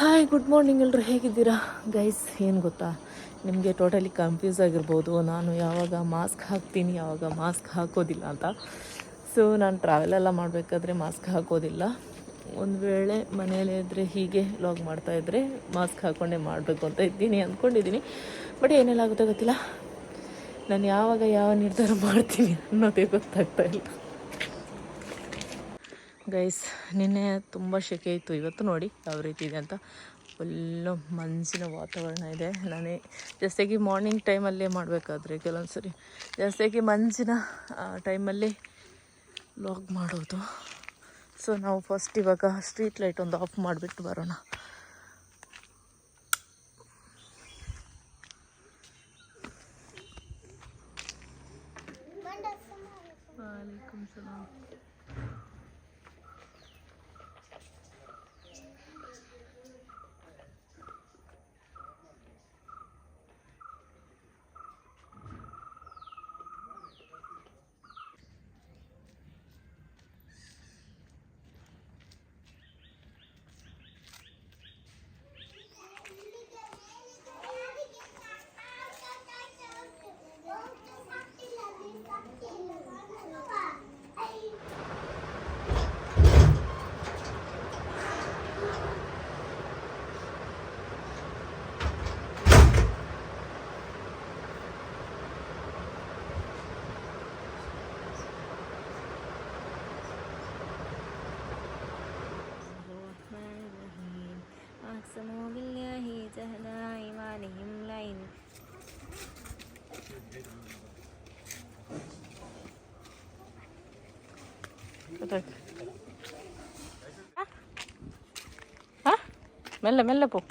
Hi good morning ಎಲ್ಲರೂ ಹೇಗಿದ್ದೀರಾ? Guys ಏನು ಗೊತ್ತಾ? ನಿಮಗೆ ಟೋಟಲಿ ಕನ್ಫ್ಯೂಸ್ ಆಗಿರ್ಬೋದು. ನಾನು ಯಾವಾಗ ಮಾಸ್ಕ್ ಹಾಕ್ತೀನಿ, ಯಾವಾಗ ಮಾಸ್ಕ್ ಹಾಕೋದಿಲ್ಲ ಅಂತ. ಸೊ ನಾನು ಟ್ರಾವೆಲೆಲ್ಲ ಮಾಡಬೇಕಾದ್ರೆ ಮಾಸ್ಕ್ ಹಾಕೋದಿಲ್ಲ. ಒಂದು ವೇಳೆ ಮನೆಯಲ್ಲೇ ಇದ್ದರೆ ಹೀಗೆ ಲಾಗ್ ಮಾಡ್ತಾಯಿದ್ರೆ ಮಾಸ್ಕ್ ಹಾಕ್ಕೊಂಡೇ ಮಾಡಬೇಕು ಅಂತ ಇದ್ದೀನಿ ಅಂದ್ಕೊಂಡಿದ್ದೀನಿ ಬಟ್ ಏನೆಲ್ಲ ಆಗುತ್ತೋ ಗೊತ್ತಿಲ್ಲ. ನಾನು ಯಾವಾಗ ಯಾವ ನಿರ್ಧಾರ ಮಾಡ್ತೀನಿ ಅನ್ನೋದೇ ಗೊತ್ತಾಗ್ತಾ ಇಲ್ಲ. ಗೈಸ್, ನಿನ್ನೆ ತುಂಬ ಶೆಕೆ ಇತ್ತು. ಇವತ್ತು ನೋಡಿ ಯಾವ ರೀತಿ ಇದೆ ಅಂತ. ಫುಲ್ಲು ಮಂಜಿನ ವಾತಾವರಣ ಇದೆ. ನಾನೇ ಜಾಸ್ತಿಯಾಗಿ ಮಾರ್ನಿಂಗ್ ಟೈಮಲ್ಲೇ ಮಾಡಬೇಕಾದ್ರೆ ಕೆಲವೊಂದು ಸರಿ ಜಾಸ್ತಿಯಾಗಿ ಮಂಜಿನ ಟೈಮಲ್ಲಿ ಲಾಗ್ ಮಾಡೋದು. ಸೊ ನಾವು ಫಸ್ಟ್ ಇವಾಗ ಸ್ಟ್ರೀಟ್ ಲೈಟ್ ಒಂದು ಆಫ್ ಮಾಡಿಬಿಟ್ಟು ಬರೋಣ. Betul. Ha? Ha? Mele, po.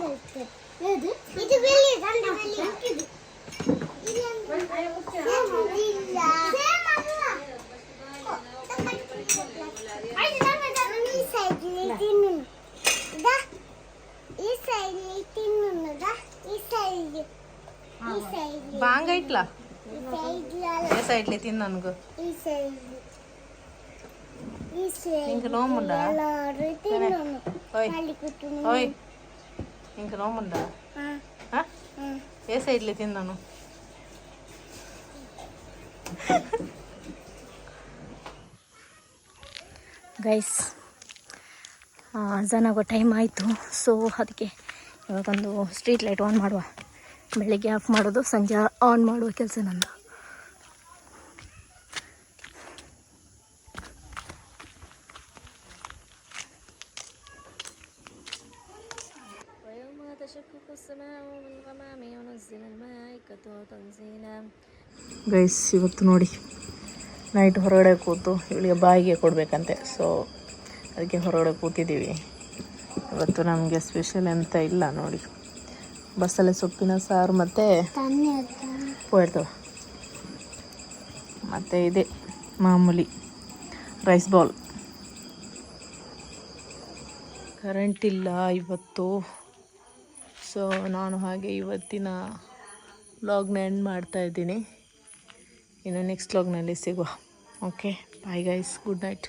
ಪೋ ಇದು ಬೆಳ್ಳಿ ಗಂಡ ಬೆಳ್ಳಿ ಇದು ಈ ಸೈಡ್ ತಿನ್ನುವುದಾ ಈ ಸೈಡ್ ಈ ಸೈಡ್ ಬಾಂಗ ಇಟ್ಲಾ ಈ ಸೈಡ್ ఏ సైడ్లే తిని ನನಗೂ ಈ ಸೈಡ್ ಈ ಸೈಡ್ ఇంక నోముండా ಎಲ್ಲರೂ ತಿನ್ನೋನು ఓయ్ ಅಲ್ಲಿ ಕೂತು ఓయ్ ఇంక నోముండా ಹಾ ఏ సైడ్లే తిన్నాను ಗೈಸ್ ಆಗೋ ಟೈಮ್ ಆಯಿತು ಸೊ ಅದಕ್ಕೆ ಇವಾಗೊಂದು ಸ್ಟ್ರೀಟ್ ಲೈಟ್ ಆನ್ ಮಾಡುವ ಬೆಳಗ್ಗೆ ಆಫ್ ಮಾಡೋದು, ಸಂಜೆ ಆನ್ ಮಾಡುವ ಕೆಲಸ ನನ್ನ ಗೈಸ್ ಇವತ್ತು ನೋಡಿ ನೈಟ್ ಹೊರಗಡೆ ಕೂತು ಇವಳಿಗೆ ಬಾಯಿಗೆ ಕೊಡಬೇಕಂತೆ. ಸೊ ಅದಕ್ಕೆ ಹೊರಗಡೆ ಕೂತಿದ್ದೀವಿ. ಇವತ್ತು ನಮಗೆ ಸ್ಪೆಷಲ್ ಎಂತ ಇಲ್ಲ ನೋಡಿ. ಬಸ್ಸಲ್ಲಿ ಸೊಪ್ಪಿನ ಸಾರು ಮತ್ತು ಪೋಯ್ತವ ಮತ್ತು ಇದೆ ಮಾಮೂಲಿ ರೈಸ್ ಬಾಲ್ ಕರೆಂಟ್ ಇಲ್ಲ ಇವತ್ತು. ಸೊ ನಾನು ಹಾಗೆ ಇವತ್ತಿನ ವ್ಲಾಗ್ನ ಎಂಡ್ ಮಾಡ್ತಾ ಇದ್ದೀನಿ. ಇನ್ನು ನೆಕ್ಸ್ಟ್ ವ್ಲಾಗ್ನಲ್ಲಿ ಸಿಗುವ. Okay bye guys good night